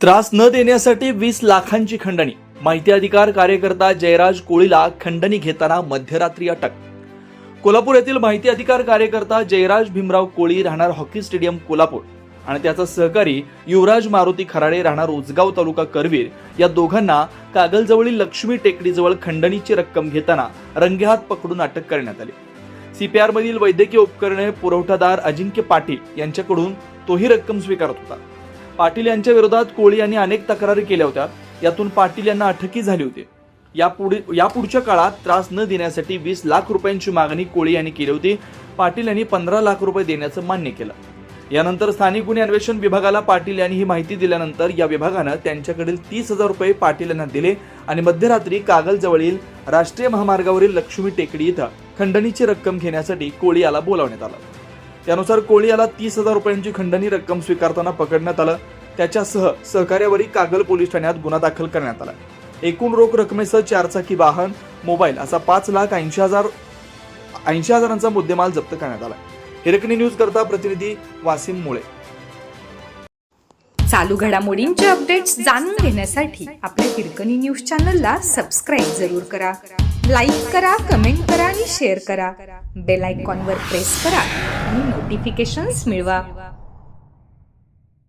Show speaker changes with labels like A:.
A: त्रास न देण्यासाठी वीस लाखांची खंडणी. माहिती अधिकार कार्यकर्ता जयराज कोळीला खंडणी घेताना मध्यरात्री अटक कोल्हापूर येथील माहिती अधिकार कार्यकर्ता जयराज भीमराव कोळी राहणार हॉकी स्टेडियम कोल्हापूर. आणि त्याचा सहकारी युवराज मारुती खराडे राहणार उजगाव तालुका करवीर. या दोघांना कागलजवळील लक्ष्मी टेकडीजवळ खंडणीची रक्कम घेताना रंगेहात पकडून अटक करण्यात आली. सीपीआर मधील वैद्यकीय उपकरणे पुरवठादार अजिंक्य पाटील यांच्याकडून तोही रक्कम स्वीकारत होता. पाटील यांच्या विरोधात कोळी यांनी अनेक तक्रारी केल्या होत्या. यातून पाटील यांना अटकही झाली होती. यापुढे यापुढच्या काळात त्रास न देण्यासाठी वीस लाख रुपयांची मागणी कोळी यांनी केली होती. पाटील यांनी पंधरा लाख रुपये देण्याचं मान्य केलं. यानंतर स्थानिक गुन्हे अन्वेषण विभागाला पाटील यांनी ही माहिती दिल्यानंतर या विभागानं त्यांच्याकडील तीस हजार रुपये पाटील यांना दिले आणि मध्यरात्री कागलजवळील राष्ट्रीय महामार्गावरील लक्ष्मी टेकडी इथं खंडणीची रक्कम घेण्यासाठी कोळी याला बोलावण्यात आलं. त्यानुसार कोळी याला तीस हजार रुपयांची खंडणी रक्कम स्वीकारताना पकडण्यात आलं. त्याच्यासह सहकार्यावरील कागल पोलीस ठाण्यात गुन्हा दाखल करण्यात आला. एकूण रोख रकमेसह चारचाकी वाहन मोबाईल असा पाच लाख ऐंशी हजार ऐंशी हजारांचा मुद्देमाल जप्त करण्यात आला हिरकणी न्यूज करता प्रतिनिधी वासिम मुळे.
B: चालू घडामोडींचे अपडेट्स जाणून घेण्यासाठी आपल्या हिरकणी न्यूज चॅनलला सबस्क्राईब जरूर करा. लाईक करा कमेंट करा आणि शेअर करा. बेल आयकॉनवर प्रेस करा आणि नोटिफिकेशन्स मिळवा.